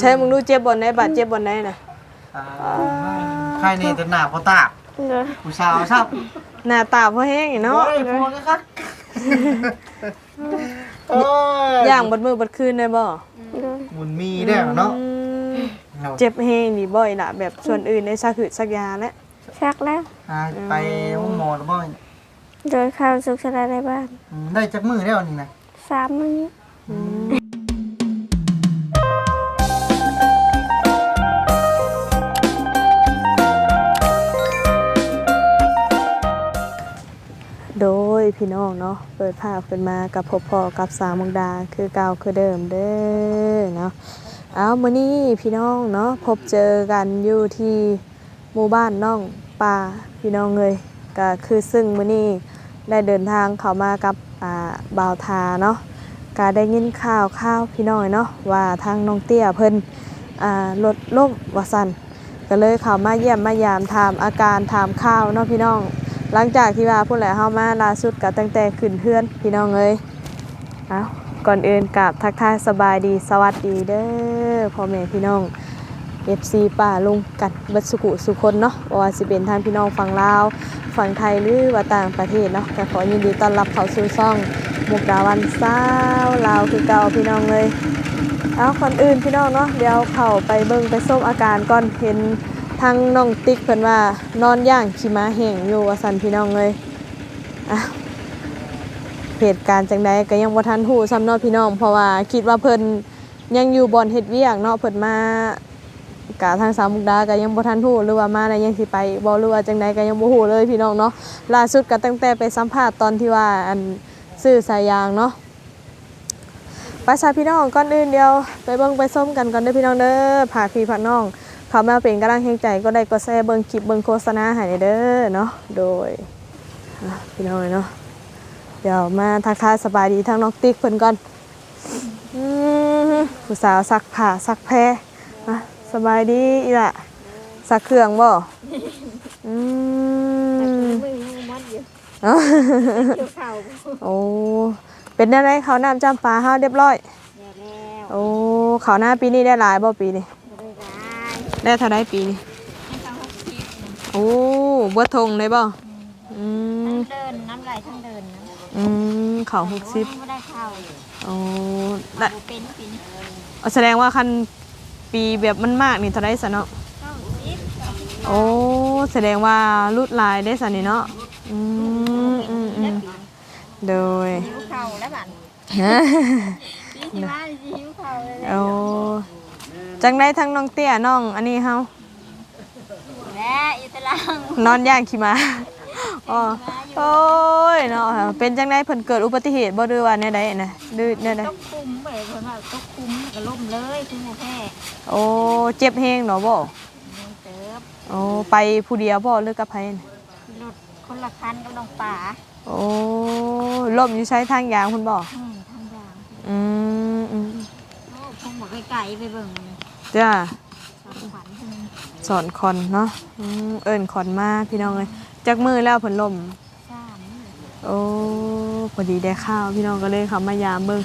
ใช้มึงดูเจ็บบนไหนบาดเจ็บบนไหนน่ะอ่าใครนี่จะหนาพอตาบโดยผู้สาวครับหน้าตาพ่อแห้งอีกเนาะโอ้ยพวกนี้ครับโอ้ยย่างบดมือบดคืนได้บ่โดยมุนมีได้เนาะอืมเจ็บแห้งนี่บ่อยล่ะแบบส่วนอื่นในสักหืดสักยาแล้วชักแล้วอ่าไปห้องหมอแล้วบ่อยโดยเข้าสุขสลายในบ้านอืมได้จักมือแล้วนี่นะสามมื้อ พี่น้องเนาะเปิดภาพขึ้นมากับพบพ่อกับสาวมุกดาคือเก่าคือเดิมเด้อเนาะเอามื้อนี้พี่น้องเนาะพบเจอกันอยู่ที่หมู่บ้านน้องป่าพี่น้องเลยก็คือซึ่งมื้อนี้ได้เดินทางเข้ามากับอ่าบ่าวทาเนาะก็ได้ยินข่าวข่าวพี่น้อยเนาะว่าทางน้องเตี้ยเพิ่นอ่ารถล่มว่าซั่นก็เลยเข้ามาเยี่ยมมายามถามอาการถามข่าวเนาะพี่น้อง หลังจากที่ว่าพูดแหละเฮามาล่าสุดก็ตั้งแต่ขึ้นเพื่อนพี่น้องเอ้ยเอาก่อนอื่นกราบทักทายสบายดีสวัสดีเด้อพ่อแม่พี่น้อง FC ป่าลุงกันบัดสุขุสุคนเนาะว่าสิเป็นทางพี่น้องฝั่งลาวฝั่งไทยหรือว่าต่างประเทศเนาะก็ขอยินดีต้อนรับเข้าสู่ช่องมุกดาวันสาวลาวคือเก่าพี่น้องเลยเอาก่อนอื่นพี่น้องเนาะเดี๋ยวเข้าไปเบิ่งไปส้มอาการก่อนเห็น ทางน้องติ๊กเพิ่นว่านอนย่างขี่ม้าแห้งอยู่ว่าซั่นพี่น้องเลยอะเหตุการณ์จังใดก็ยังบ่ทันฮู้ซ้ำเนาะพี่น้อง เพราะว่าคิดว่าเพิ่นยังอยู่บ่อนเฮ็ดเวียกเนาะเพิ่นมากะทางสามมุกดาก็ยังบ่ทันฮู้หรือว่ามาแล้ยังสิไปบ่หรือว่าจังใดก็ยังบ่ฮู้เลยพี่น้องเนาะล่าสุดก็ตั้งแต่ไปสัมภาษณ์ตอนที่ว่าอันซื้อสายยางเนาะไปซะพี่น้องก่อนอื่นเดียว ไปเบิ่งไปส้มกันก่อนเด้อพี่น้องเด้อพาพี่พาน้อง เขามาเป็นกำลังแห่งใจก็ได้ก็แซ่เบิ่งคลิปเบิ่งโฆษณาให้เด้อเนาะโดยอะพี่น้องเนาะเดี๋ยวมาทักทายสบายดีทั้งน้องติ๊กเพิ่นก่อนอืมผู้สาวซักผ้าซักแพรอะสบายดีอีล่ะซักเครื่องบ่อืมมือยังมัดอยู่เอ้าเกี่ยวเข่าโอ้เป็นได้ไรเขาวน้ำจำปลาเฮาเรียบร้อยเดี๋ยวแล้วโอ้เขาวหน้าปีนี้ได้หลายบ่ปีนี้บ่ได้ร้าย ได้เท่าไดปีนี้ให้เขาหกสิบโอ้บ่ทงได้บ่อืมทั้งเดินน้ำไหลทั้งเดินนะอืมเขาหกสิบไม่ได้เข้าโอ้ได้ได้เป็นปีนี้แสดงว่าคันปีแบบมันมากนี่เท่าไรสะเนาะเก้าสิบโอ้แสดงว่ารุดลายได้สะนี่เนาะอืมอืมอืมโดยหิวเข่าแล้วบัดฮะพี่สิว่าสิหิวเข่าเลยแหละโอ้ จังได้ทั้งน้องเตี้ยน้องอันนี้เฮาและอยู่ตารางนอนย่างขี่ม้าอ๋อโอ้ยเนาะเป็นจังได้เพิ่นเกิดอุบัติเหตุบ่ดื้อว่าแนวใดนะดื้อแนวใดตกคุมไปเพิ่นว่าตกคุมก็ล่มเลยคือหมู่แพ้โอ้เจ็บแฮงเนาะบ่เดินเติบโอ้ไปผู้เดียวบ่หรือกับไผน่ะรถคนละคันกับน้องป่าโอ้ล่มอยู่ใช้ทางยางคุณบอกอืมทางยางอืมอืมโอ้คงบ่ไกลๆไปเบิ่งมัน จ้าสอนขวัญเพิ่นสอนคอนเนาะอืมเอิญคอนมากพี่น้องเลยจักมือแล้วผลลมสามนี่โอ้พอดีได้ข้าวพี่น้องก็เลยเขามายามเบิ่ง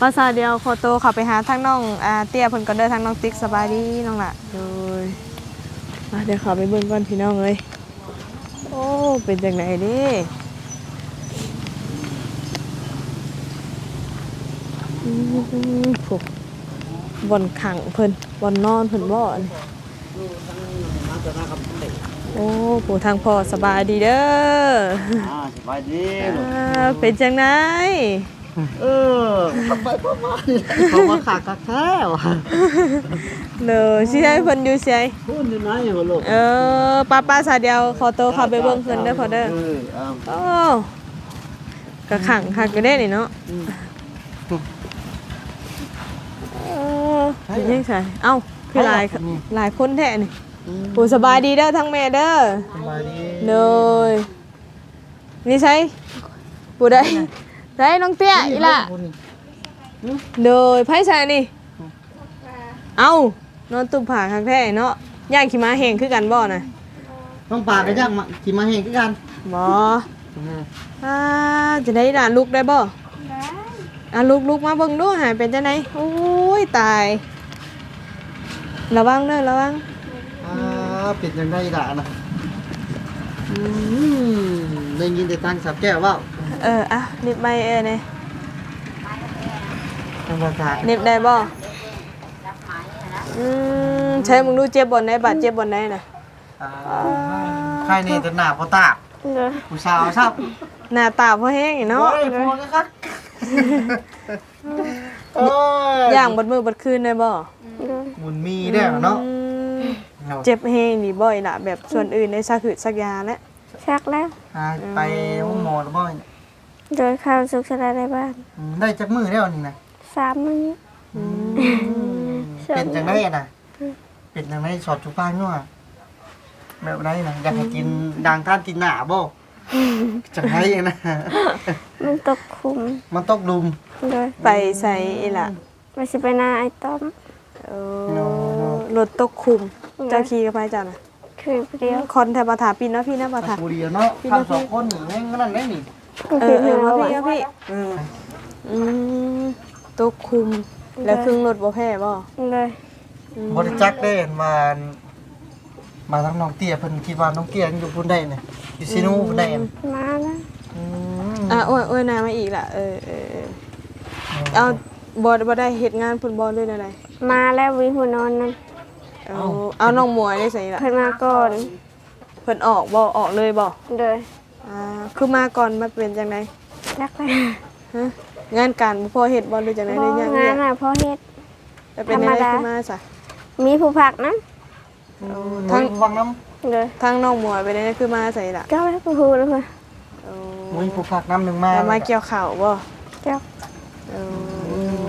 ภาษาเดียวขอโตวเขับไปหาทางน้องอ่าเตี้ยเพิ่นก็เดินทางน้องติ๊กสบายดีน้องละโดยมาเดี๋ยวเขับไปเบิ่งก่อนพี่น้องเลยโอ้เป็นจังไหนเดิอืมผูก บอนขังเพิ่นบอนนอนเพิ่นบ่อนโอ้ผู้ทางพ่อสบายดีเด้ออ่าสบายดีอ่าเป็นจังไดเออขับไปประมาณนี้เขามาขากระแค่ว่ะเด้อสิให้เพิ่นอยู่ไสพูดอยู่ไหนวะลูกเออป้าป้าสาเดียวขอโตวเข้าไปเบิ่งเพิ่นเด้อพอเด้อเออเอาโอ้กะขังคักก็ได้นี่เนาะเอ อเป็นยังไงเอ้าคือหลายหลายคนแท้นี่ผู้สบายดีเด้อทั้งแม่เด้อสบายดีเลยนี่ใช่ผู้ใดใช่น้องเตี้ยอีล่ะโดยไพ่ชายนี่ เอ้านอนตุ่มผาครั้งแท้เนาะย่างขี่ม้าแหงคือกันบ่น่ะต้องปากกันย่างมาขี่มาเฮงคือกันบ่อ่าจะได้ด่าลุกได้บ่ อะลุกลุกมาเบิ่งดูหายเป็นจังไดโอ้ยตาย ระวังเด้อระวังอ่าเป็นยังไงล่ะนะอืมได้ยินแต่ตังสับแก้วว่าเอออะนิบไม้เอ้ยนี่ทางภาษานิบได้บ่อืมใช้มึงดูเจ็บบนไหนบาดเจ็บบนไหนน่ะอ่าใครนี่จะหนาพอตาบเลยผู้สาวทราบหน้าตาบ่แห้งอีเนาะโอ้ยพอแล้วครับ โอ้ยย่างบดมือบดคืนได้บ่เลยมุนมีเด้อเนาะอืมเจ็บแห้งนี่บ่อยล่ะแบบส่วนอื่นได้สักหืดสักยาแล้วชักแล้ว หาไปห้องหมอแล้วบ่อยโดยข้าวสุขสลายในบ้านอืมได้จักมือแล้วนี่นะสามมื้อเป็นจังไดอะนะเป็นจังไดสอดจุป้ายั่วแบบไรนะอยากให้กินดังท่านกินหนาบ่ จังไดอะนะมันตกคุมมันต้องลุมเลยไปใส่อีหล่ะไปสิไปหน้าไอ้ต้อมเออรถตกคุมเจ้าขี่กับไปจ้ะน่ะคือเดียวคนแถวมาถาปีนเนาะพี่นะมาถาบุรีเนาะข้าวสองคนนี่แม่งนั่นได้นี่เออเออมาพี่มาพี่เอออืมตกคุมแล้วครึ่งรถบ่แพ้บ่เลยอืมบริจักได้เห็นมามาทั้งน้องเตี้ยเพิ่นคิดว่าน้องเตี้ยยังอยู่พุ่นได้เนี่ย อยู่ซินูพุ่นได้เนี่ยมาแล้วอืมอะโอ้ยโอ้ยนามาอีกล่ะเออเออเออเอาบ่บ่ได้เฮ็ดงานฟุตบอลด้วยอะไรมาแล้ววิหัวนอนนั่นเอาเอาน้องหมวยได้ใส่ล่ะเพิ่นมาก่อนเพิ่นออกบ่ออกเลยบ่เลยอ่าคือมาก่อนมาเป็นจังไดชักแล้วฮะงานการบ่พอเฮ็ดบ่หรือจังได๋บ่ได้ยังงานน่ะเพราะเฮ็ดแต่เป็นจังได๋ธรรมดาคือมาซะมีผู้ผักนะทั้งฟังน้ เลยทางน้องหมวยเป็นจังได๋คือมาใส่ล่ะก็ไม่ผู้ฮู้แล้วเพิ่นโอ้ำมุ้ยผู้พักน้ำหนึ่งมาแล้วมาเกี่ยวข้าวบ่เจ้าเอ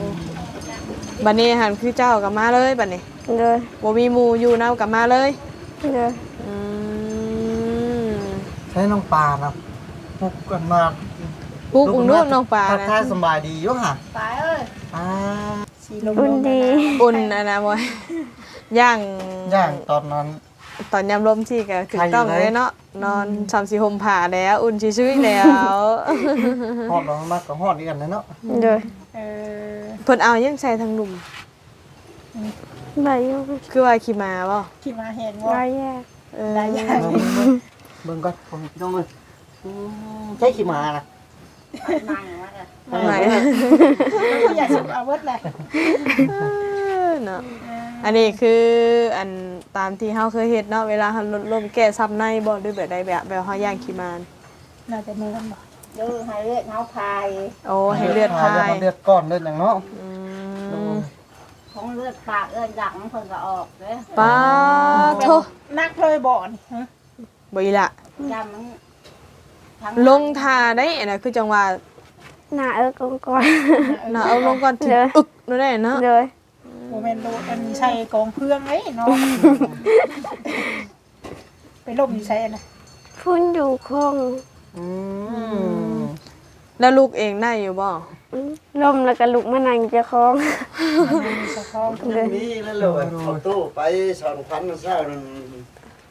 อบัดนี้หันคือเจ้ากับมาเลยบัดนี้เลยบ่มีหมู่อยู่นำกับมาเลยเลยอืมใช้น้องปลานะพุกกันมาปลูกอุ้งนู่นน้องปลาทักนะทายสบายดีอยู่ค่ะไปเอ้ยอ่าอุ่นดีอุ่นนะนะบ่ย่างย่างตอนนั้น ตอนยามลมที่ก็ถูกใครอยู่ต้องไหนเลยเนาะนอนสามสี่ห่มผ้าแล้วอุ่นชื้ยๆแล้วฮอดน้องมากกับฮอดนี่กันเลยเนาะเลยเออเพิ่นเอายังใส่ทางหนุ่มใบยูคือว่าขี่ม้าบ่ขี่มาเห็นใบว่าแยกเออหลายอย่างเบิ่งเบิ่งเบิ่งก่อนผมพี่น้องเลยอืมใช่ขี่ม้านะไหนอยากสุดอาวุธเลยเนาะ อันนี้คืออันตามที่เฮาเคยเฮ็ดเนาะเวลาเฮาลดลมแก้ซับในบ่หรือแบบใดแบบแบบเฮาย่างขี่ม้าน่าจะมือกันบ่ดูให้เลือดเขาพายโอ้ให้เลือดพายเลือดก้อนเลือดอย่างเนาะอืมของเลือดปากเลือดหลังเพิ่นก็ออกเด้อป้าโทนักเลยบ่อนฮะบ่อีละจำมันทั้งลงทาได้อันน่ะคือจังหวะหน้าเอิกองก่อนน่ะเอาลงก่อนถึงเด้ออึกนั่นได้เนาะเลย โมเมนต์โดอันใช่กองเพื่องไอ้เนาะ ไปล่มอยู่ใช่นะพุ่นอยู่คงอืมแล้วลูกเองได้อยู่บ่ลมแล้วก็ลุกมานั่งเจะคล้าของสะท้อนเลยนี่แล้วเลยเอาตู้ไปสอนพันเศร้านั่น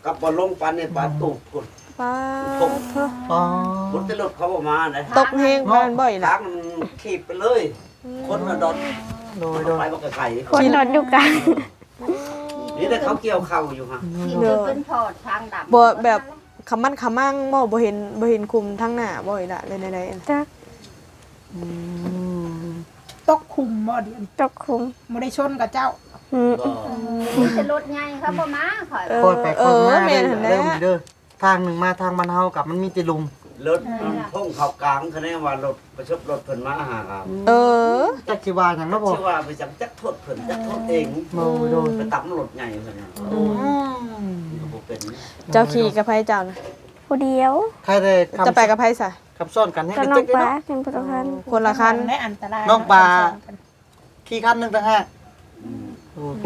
กับบอลลงปันในปานตู้พุ่นป้าโทอ๋อพุ่นที่รถเขาบอกมานะตกเฮงพานบ่อยล่ะทางมันขีบไปเลย คนมาดอน โดยโดยไปบอกกับไก่คนนอนอยู่กันนี่แต่เขาเกี่ยวเข่าอยู่ฮะที่จะเป็นพอดทางดำบ่แบบคำมันคำมั่งบ่บ่เห็นบ่เห็นคุมทั้งหน้าบ่อยล่ะเลยใดๆอันจักอืมตกคุมบ่เดียนตกคุมบ่ได้ชนกับเจ้าอืมก็มีแต่รถใหญ่เขาบ่มาข่อยเอคอนไปเอคนอมาแม่นเด้หั่อนแหละเริ่มเด้อทางหนึ่งมาทางบ้านเฮากับมันมีแต่ลุม รถมันพุ่งเข่ากลางคะแนนว่ารถประชบรถเพิ่นมาหาครับเออ จักสิว่าหยังเนาะบ่ชื่อว่าไปจับจักโทษเพิ่นจักโทษเองโดยโดยไปตับรถใหญ่เพิ่นน่ะอืมก็บ่เป็นเจ้าขี่กับไผเจ้าน่ะผู้เดียวใครได้คำจะไปกับไผซะคำซ่อนกันให้ก็กันน้อจังกได้ปลาเนาะ เป็นพุทธคันคนละคันและอันตรายน้องปลา ขี่คันหนึงต่างหากโอ้โห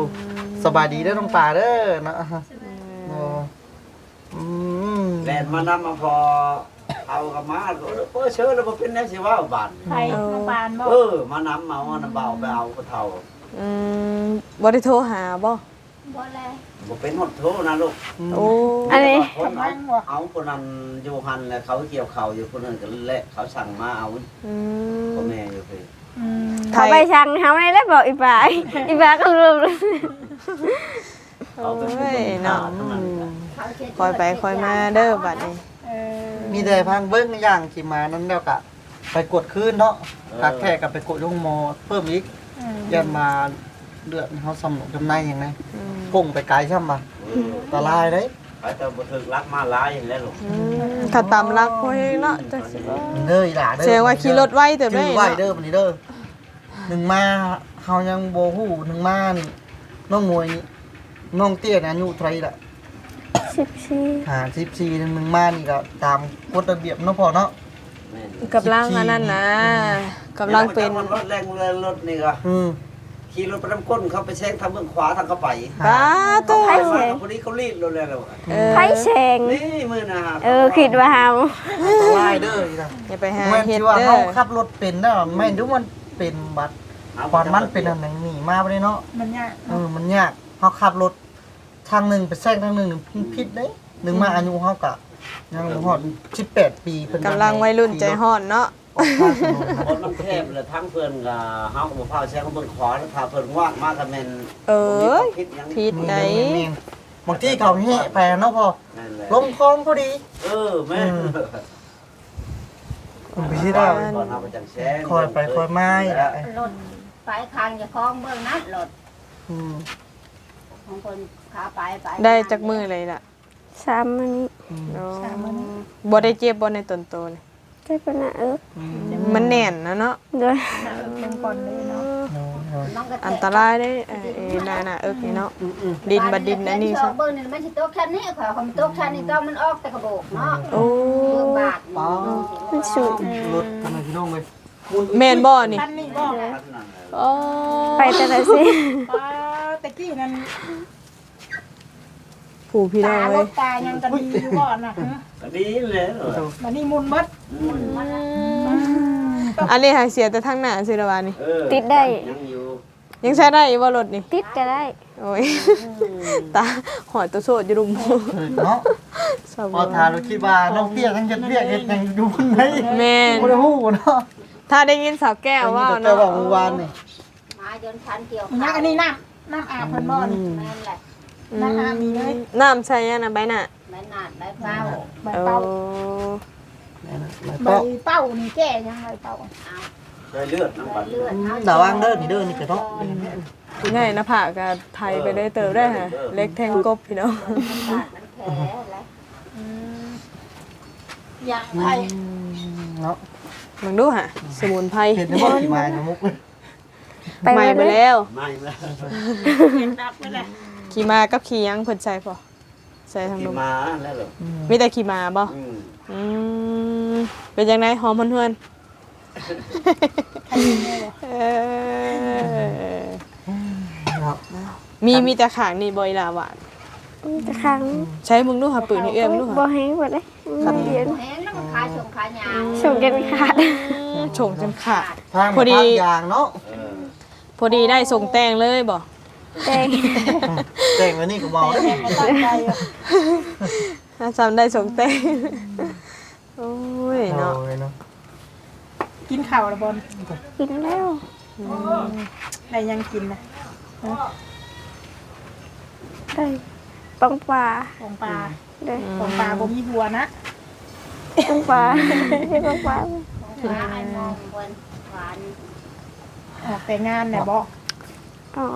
สบายดีเด้อน้องปลาเด้อเนาะโอ้อืมแลนมานำมาพอ เอากับมาเพิ่นเชิญแล้วบ่เป็นแนวสิว่าบาดไทยน้องปานบ่เออ มานำเอาอันนนเบาไปเอากระเท่าอืมบ่ได้โทรหาบ่บ่แลบ่เป็นหดโทนะลูกโอ้อันนี้คนเอาเอาคนนั้นอยู่หันแล้วเขาเกี่ยวเขาอยู่คนนั้นก็แหละเขาสั่งมาเอาอืพ่อมแม่อยู่พี่อืมไทเขายไปช่างเขาไม่ได้บอกอีปลายอีปลายก็รวมเลยโอ้ยเนาะอืมคอยไปคอยมาเด้อบัดนี้ เออมีแต่พังเบิ้งอย่างที่มานั้นแล้วก็ไปกดคืนเนาะกักแค่กับไปกดลงหมอเพิ่มอีกอืมยันมาเลือดเขาสำนุกจำในอย่างไรอืมพุ่งไปไกลใช่ไหมตะลายเลยไปแต่บ่ถึกรักมาหลายแล้วลูกอืมขัดตามรักพวกนี้เนาะจังสิว่า เด้ออีหล่าเด้อแสดงว่าขี่รถไวเติบได้จื้อไหวเนาะเด้อบันนี้เด้อหนึ่งมาเฮายังโบหูหนึ่งมานี่น้องมวยนี่น้องเตี้ยนะอายุไทยละ สิบสี่หาสิบสี่หนึ่งหนึ่งมานี่ก็ตามกฎระเบียบเนาะพอเนาะแม่นกับร่างอันนั้นนะกับร่างเป็นรถแรงเลยรถนี่ก็อืมขี่รถไปน้ำก้นเขาไปแซงทางเบื้องขวาทางเข้าไปป้าตัวไปมาพอดีเขารีดรถแล้วเออไพ่แฉงนี่มือนะฮะเออคิดว่าเฮาตะลายเด้ออีหล่ะอย่าไปหาแม่นเฮ็ดที่ว่าเด้เฮาอขับรถเป็นนะแม่นดูมันเป็นบัตรความมันเป็นอันหนึงหนีมาบ่ได้เนาะมันยากเออมันยากเขาขับรถ ทางหนึ่งไปแซงทางหนึ่งมันผิดเลยหนึ่งมาอายุเขากะยังบ่ฮอด18ปีเพิ่นกำลังวัยรุ่นใจฮ้อนเนาะออกข้างถนนรถมันแคบเลยทั้งเพื่อนกับเฮากับพาแซงเบื้องขวาแล้วพาเพิ่นว่างมากกับแม่นเออผิดยังผิดไหนแม่นบางทีเขาแห่ไปเนาะพอนั่นแหละลงคลองพอดี เออแม่ผมไปที่ได้ก่อนเอาไปจังแซงคอยไปคอยมาอีกแล้วรถไปทางจะคล้องเบื้องนัดรถอืมของคน ขาไปไปได้จากมือเลยล่ะสามมันโอ้บ่ได้เจ็บบ่ในตนโตนี่ได้ปะนะเอิบมันแน่นนะเนาะด้วยเป็นก่อนเลยเนาะน้องกระแตอันตรายได้เออเออน่าน่ะเอิกนี่เนาะดินบัดดินอันนี้ซซะเบื้องนี่มันสิตกชั้นนี้ค่ะผมตกชั้นนี้ก็มันออกแต่กระโบกเนาะโอ้เบื้องบาทป้ามันสูงรถทำไมพี่น้องเลยแม่นบ่นี่ท่านนี่บอกโอ้ไปแต่ละสิว่าตะกี้นั้น ผู้พี่น้อตางรเว้ยถตายังกันดีอยู่ก่อนนะฮะก็ดีเลยเหรอมันนี่มุนเบิดอันนี้หาเสียแต่ทางหน้าสิละวานี่เออติดได้ ยังอยู่ยังใช้ได้อีกบ่รถนี่ ติดก็ได้โอ้ย ตาหอยตัวโสดอยู่รุมหมู่เนาะสาวพอทาเราคิดว่าน้องเตี้ยทั้งเจ็ดเบี้ยเฮ็ดยังอยู่คนไหนแม่นบ่ได้ฮู้เนาะถ้าได้ยินสาวแก้วว่าแต่เนาะว่าเมื่อวานนี่มาจนชั้นเกี่ยวนักอันนี้น้ำน้ำอาบเพิ่นบ่อนแม่นแหละ น้ำอาบมีเลยน้ำใช่ยังนะใบหน้าแม่นนาดได้เป้าใบโอ้เป้าแล้วใบก็เป้านี่แก้ยังใบเป้าได้เลือดน้ำบัดเลือดดาวางเด้อนี่เด้อนี่ก็เนาะง่ายหนะผากกับไทยไปได้เติบได้ฮะเล็กแทงกบพี่น้องมันบาดมันแผลแล้วอย่างไทยเนาะมึงดูฮะสมุนไพรเห็นได้บ่กี่มาในมุก ไปใหม่หมไปดเลยแล้ว ไม่แล้วดับไปเลย ขี่มากับขี่ยังเพิ่นใส่พอใส่ทางที่นมมาแล้วเหรอมีแต่ขี่มาบ่อืมอืมเป็นจังไดหอมเพื่อนๆเออเนาะมีมีแต่ขางนี่บ่อยลาหวานมีแต่ครั้งใช้มึงดูหาปืนให้เอื้อมดูบ่หาให้หมดเลยมันเรียนแม่นแล้วมันขายส่งขายยางส่งกันขาดฉงจนขาด ทางพอดีทางยางเนาะเออพอดีได้ส่งแตงเลยบ่ แดงแต่งไว้นี่ก็เมาเด้อมาตั้งใจอะถ้าจำได้ส่งแตงโอ้ยเนาะโอ้ยเนาะกินข้าวละบอลกินแล้วอะไรยังกินนะได้ปังปลาของปลาได้ของปลาบ่มีหัวนะปังปลาให้ปังปลาหวานไอ้มองบนหวานออกแต่งานเนี่ยบ่อ๋ อ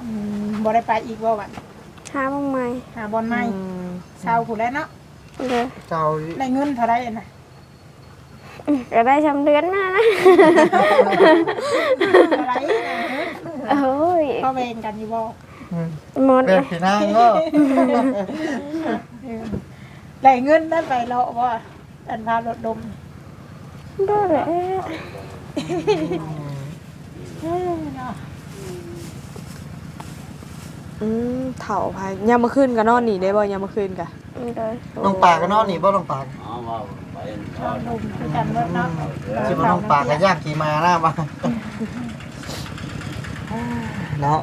อืมบ่ได้ไปอีกบ่วันหาบ้างไหมหาบอลใหม่อืมเช้าผู้แล้วเนาะเลยเจ้าได้เงินเท่าไรน่ะก็ได้ชำเดือนมานะเท่าไรน่ะโอ้ยก็แบ่งกันอยู่บ่หมดแบเลบยพี่นางก็ได้เงินได้ไปเลาะบ่อันพารถดมบ่เลยเออเนาะ อืมเฒ่าพายยามมื้อคืนก็นอนนี่ได้บ่ยามมื้อคืนกะเลยน้องปลาก็นอนนี่บ่น้องปลาอ๋อว่าไปรถดมคือกันเบิดเนาะสิบ่น้องปลาก็ย่างขี่มาหน้าบ้านเนาะ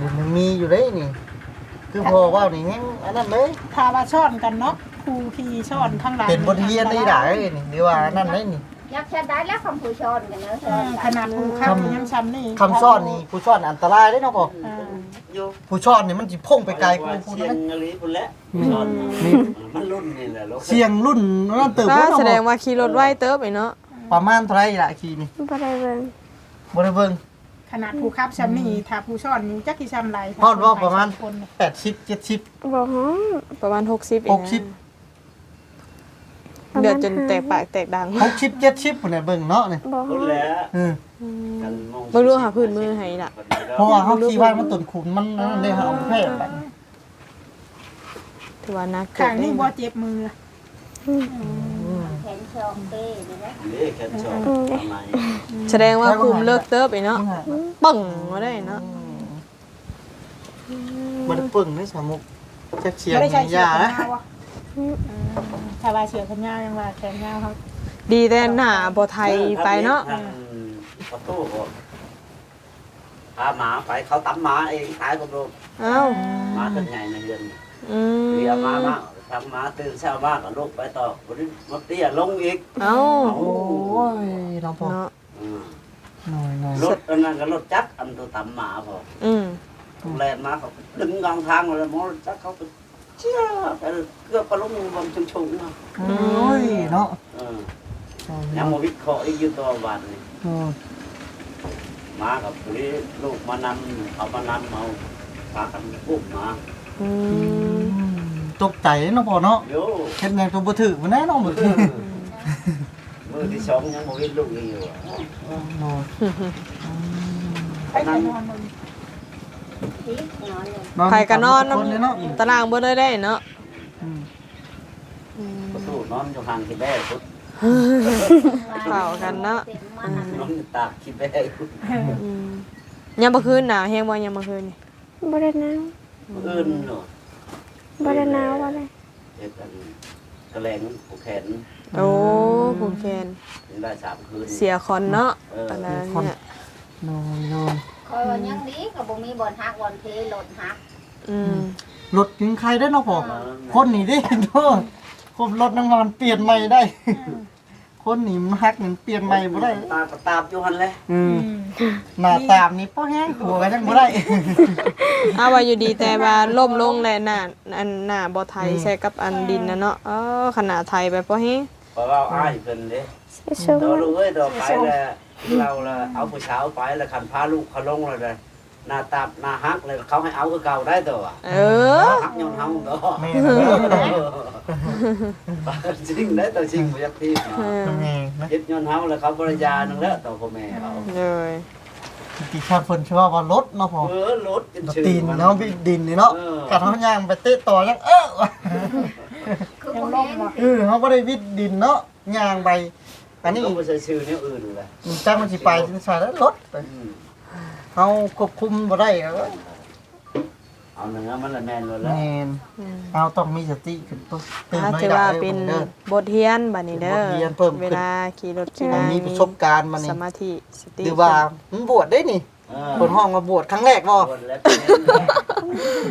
บุญมันมีอยู่เลยนี่ คือพอว่าวนี่แฮงอันนั้นเลย ถ้าว่าช้อนกันเนาะครูที่ช้อนทั้งหลายเป็นบทเรียนได้หลายเลยนี่หรือว่านั่นได้นี่ ยักษ์ชาได้แล้วคำผู้ชนกันเนอะเออขนาดผู้ค้ำยังช้ำนี่คำซ่อนนี่ผู้ซ่อนอันตรายเด้เนาะพ่อเอออยู่ผู้ซ่อนนี่มันสิพุ่งไปไกลกูว่าพูดเสียได้งอะไรพุ่นแหละนอนมันรุ่นนี่แหละลูกเสียงรุ่นนั่นตื่นถ้าบ่เนาะแสดงพ่อว่าขี่รถไวเติบไอ้เนาะประมาณเท่าไหร่ล่ะขี่นี่บ่ได้เบิ่งบ่ได้เบิ่ง ขนาดผู้ค้ำช้ำนี่ถ้าผู้ซ่อนอยู่จักกี่ช้ำไรฮอดว่าประมาณ คนเนี่ย80 70 บ่ฮ้อประมาณ 60เองหกสิบ เดือดจนแตกปากแตกดัง60 70พุ่นน่ะเบิ่งเนาะนี่บ่พุ่นฮ้อแหละเออกันมองบ่รู้หาพื้นมือให้ล่ะเพราะว่าเฮาขี่ไว้มันต้นขุนมันนั่นได้เฮาแพ้ไปถือว่านักเกิข้างดนี่บ่เจ็บมือแขนชองเป้นี่นะนี่แค่ชอบทำไมแสดงว่าคุมเลิกเติบไอ้เนาะปึ้งมาได้เนาะบ่ได้ปึ้งในสามุกจักเสียงไม่ได้ใช้นี่เชือยากแขนนะยาววะ ถ้าว่าเชือกแขนยาวยังว่าแขนยาวเขาดีแต่หน้าบ่ไทยไปเนาะทงประตูก็พาหมาไปเขาตำหมาเองตายก็โดนเอ้าหมาเป็นใหญ่ในเรือนอืมเรียมามาทำหมาตื่นเช้ามาก็ลุกไปต่อวันนี้มาเตี้ยลงอีกเอ้าโอ้ยน้องพ่อเนาะอืมหน่อยหน่อยรถอันนั้นก็รถจักรอันตัวตำหมาพออืมแลนมาเขาดึงกลางทางเลยมอรถจักรเขาไป เชี่ยไปเกือบไปลงบนชุงๆนะโอ้ยเนาะเออยังมาวิเคราะห์อีกอยู่ตัววันนี่อืมมากับนี้ลูกมานำเอามานำเอาพากันปุ้มมาอืมตกใจเนาะพ่อเนาะโย่เฮ็ดหยังตัวบ่ถือมันแน่เนาะมื้อนี้มือที่สองยังมาวิลูกอีกอยู่อะ เนาะ ไปไปนอนบน ที่นอนเลยใครก็นอนคนเลยเนาะตารางเบ่ได้ได้เนาะอืมประตูนอนอยู่ห่างที่แม่พุทธเข้ากันเนาะเต็มมันอะนอนอยู่ตากที่แม่พุทธอืมยามมื้อคืนหนาวแฮงบ่ยามมื้อคืนนี่บ่ได้หนาวอื่นเนาะบ่ได้หนาวบ่ได้เฮ็ดกันกระแลงผูกแขนโอ้ผูกแขนนี่ได้สามคืนเสียคอนเนาะเอออันนั้นเนี่ย นอนนอนคอยว่ายังดีก็บ่มีบ่อนฮักบ่อนเทรถฮักอืมรถถึงใครได้เนาะพ่อคนนี่ดิโทษคนรถน้ำมันเปลี่ยนใหม่ได้ คนนี่มันฮักมันเปลี่ยนใหม่บ่ได้ตาก็ตามอยู่หันเลยอืมหน้าตามนี่ป้อแห้งหัวกันยังบ่ได้ เอาว่าอยู่ดีแต่ว่าล่มลงแลหน้าอันหน้าบ่ไทยใส่กับอันดินนะเนาะเออขนาดไทยไปบ่เฮงเพราะว่าอ้ายเพิ่นเด้สิส่งเรารู้เอ้ยเราไปแล้ว เราละเอาผู้เช้าไปแล้วคันพาลูกเขาลงเลยเลยหน้าตาหน้าฮักเลยเขาให้เอาคือเก่าได้ตัวเออฮักย้อนเฮาตัวแม่นบ่จริงได้ตัวจริงบ่อยากทีนะเออแม่นะเฮ็ดย้อนเฮาแล้วเขาบริยานึงแล้วตัวพ่อแม่เขาเลยที่ชาติเพิ่นชื่อว่ารถเนาะพ่อเออรถกันรถชื่อตีนมันเนาะพี่ดินนี่เนาะเออกัดเฮาย่างไปเตะต่อยังเออคือบ่แม่นเออเขาบ่ได้วิดดินเนาะย่างไป อันนี้เขาบ่ใช่ชื่อแนวอื่นเลยจังมันสิไปใส่แล้วรถอืมเฮาควบคุมบ่ได้เอ้ยเอาเนื้อมันละแม่นเลยแล้วแม่นอืมเอาต้องมีสติขึ้นตัวตื่นถ้าไม่ถือได้ว่าเด้อเป็นเด้อ บทเรียนบัดนี้เด้อบทเรียนเพิ่มขึ้น เวลาขี่รถขี่มันลามีประสบการณ์มานี่สมาธิสติหรือว่ามันบวชได้นี่เออคนห้องมาบวชครั้งแรกบ่บวชแล้วเป็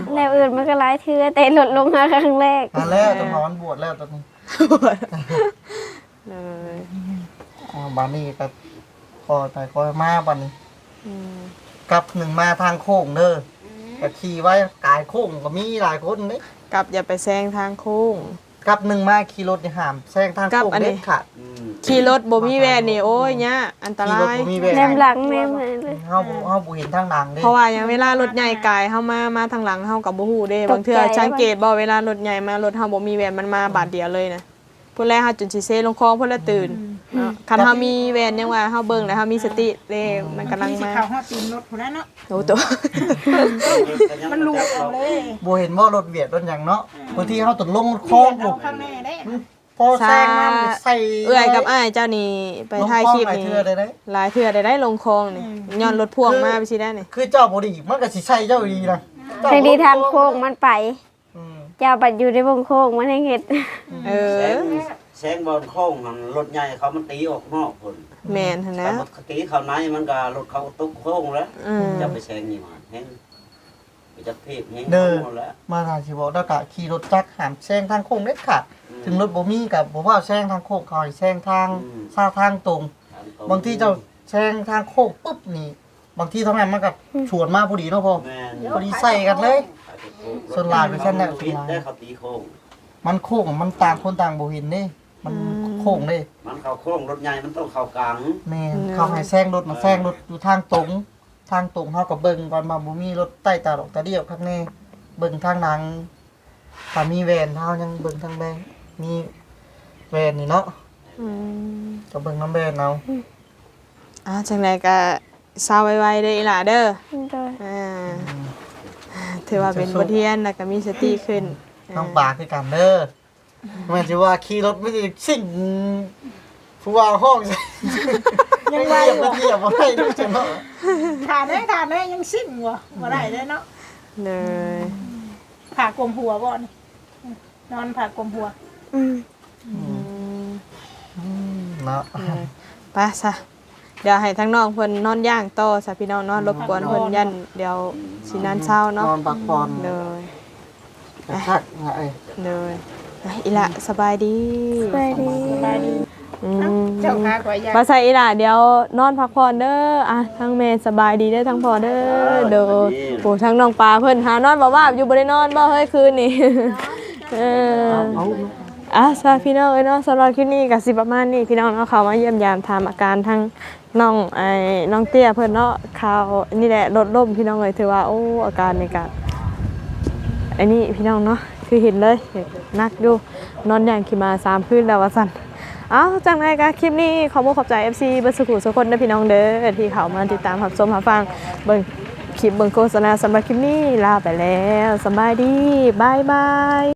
นแนวอื่นมันก็หลายเทื่อแต่ลดลงมาครั้งแรกอันแล้วต้องนอนบวชแล้วตอนนี้ เลย อ๋อบัดนี้ก็พอแต่ก็มาบัดนี้อืมกลับหนึ่งมาทางโค้งเด้อก็ขี่ไว้กายโค้งก็มีหลายคนเด้กลับอย่าไปแซงทางโค้ง กลับหนึ่งมาขี่รถนี่ห้ามแซงทางกลับโค้งอันนี้ เด็ดขาดอืมขี่รถบ่มีแวนนี่โอ้ยเนี่ยอันตขี่รถรายบ่มีแวแนมหลังแนมอะไรเลยเฮาเฮาบ่เห็นทางดังเด้ เพราะว่าอย่างเวลารถใหญ่กายเฮามามาทางหลังเฮากับบ่ฮู้เด้บางเทื่อสังเกตบ่เวลารถใหญ่มารถเฮาบ่มีแวนมันมาบาทเดียวเลยนะ พุ่นแรกเฮาจนสิเซลงคลองพุ่นละตื่นเนาะคันเฮามีแวนยังว่าเฮาเบิ่งแล้วเฮามีสติเด้มันกำลังที่สิมาเข้าฮอดตีนรถพุ่นนั้นเนาะโอ้ตัวมันลูกเอาเลยบ่เห็นว่ารถเวียดรถหยังเนาะบางทีเฮาต้องลงคลองเอาปุ๊บข้างแน่ได้พอแซงมามันใส่เอื้อยกับอ้ายเจ้านี่ไปถ่ายคลิปลงนี่คลองหลายเทื่อเลยเด้หลายเทื่อได้ได้ลงคลองนี่ย้อนรถพ่วงมาไปสิได้นี่คือเจ้าบ่ดีมันก็สิใช่เจ้าดีนะเจ้ทางดีทางโค้งมันไปอืม เจ้าปัดอยู่ในวงโค้งมันให้เห็ดเอแสองแสงบอลโค้งมันรถใหญ่เขามันตีออกนอกพุ่นแม่นหั่นแต่นะปกติเขาในมันก็รถเขาตกโค้งแล้วอืม จะไปแซงนี่มันเห็นไปจักเทพแฮงเด้อ หมดแล้ว มาทางสิบอกแล้วก็ขี่รถจักรหามแซงทางโค้งเด็ดขาดถึงรถบ่มีกับบ่ว่าแซงทางโค้งเขาให้แซงทางซาทางตรง บางทีเจ้าแซงทางโค้งปุ๊บนี่ บางทีทำไมมันก็ชวนมาพอดีเนาะพ่อแม่นพอดีใส่กันเลย ส่วนหลายเป็นเส้นแนวพิษได้เขาตีโค้งมันโค้งมันต่างคนต่างบ่เห็นเด้มันโค้งเด้มันเข้าโค้งรถใหญ่มันต้องเข้ากลางแม่นเขาให้แซงรถมาแซงรถอยู่ทางตรง ทางตรงเฮาก็เบิ่งก่อนว่าบ่มีรถใต้ตาดอกตาเดียวข้างในเบิ่งทางหนังถ้ามีแวนเฮายังเบิ่งทางแบงมีแวนนี่เนาะอืมก็เบิ่งน้ำแวนเอาอ่าจังไดก็เศร้าไวๆเด้ออีหล่าเด้อโดยอ่า ถือว่าเป็นบทเรียนแล้วก็มีสติขึ้นน้องปลาคือกันเด้อแม่นสิว่าขี่รถไม่ได้สิ่งผู้ว่าห้องใส่ยังเหว่ายีอยบยู่มันเหยียบบ่ได้ด้วยจังเนาะขาแน่ขาแน่ยังซิ่งวะบ่ได้เลยเนาะเลยผ่ากลมหัวบ่นี่นอนผ่ากลมหัวอืมเนาะไปซะ เดี๋ยวให้ทั้งน้องเพิ่นนอนย่างต่อซะพี่น้องเนอนรบกวนเพิ่นยันเดี๋ยวสินานเช้าเนาะนอนพักผ่อนเลยพักไอ้เลยไปอีหละสบายดี ไปดีสบายดีอืมเจ้าขากว่าอยากมาใส่อีหล่ะเดี๋ยวนอนพักผ่อนเด้ออะทั้งแม่สบายดีเด้อทั้งพ่อเด้อเด้อโอ้ทั้งน้องปลาเพิ่นหานอนบ่ว่าอยู่บ่ได้นอนบ่เฮ้ยคืนนี้เออ เอาอะสวัสดีพี่น้องเอ้ยเนาะสำหรับคลิปนี้ก็สิประมาณนี้พี่น้องเนาะเขามาเยี่ยมยามถามอาการทั้ง น้องไอ้น้องเตี้ยเพิ่นเนาะข่าวนี่แหละรถล่มพี่น้องเอ้ยถือว่าโอ้อาการในการไอ้นี่พี่น้องเนาะคือเห็นเลยหนักอยู่นอนอย่างขี่มาสามคืนแล้วว่าซั่นเอาจังไดก็คลิปนี้ขอบ่ขอบใจ FC เบิดสุขุสุกคนเด้อพี่น้องเด้อที่เขามาติดตามรับชมรับฟังเบิ่งคลิปเบิ่งโฆษณาสำหรับคลิปนี้ลาไปแล้วสบายดีบายบาย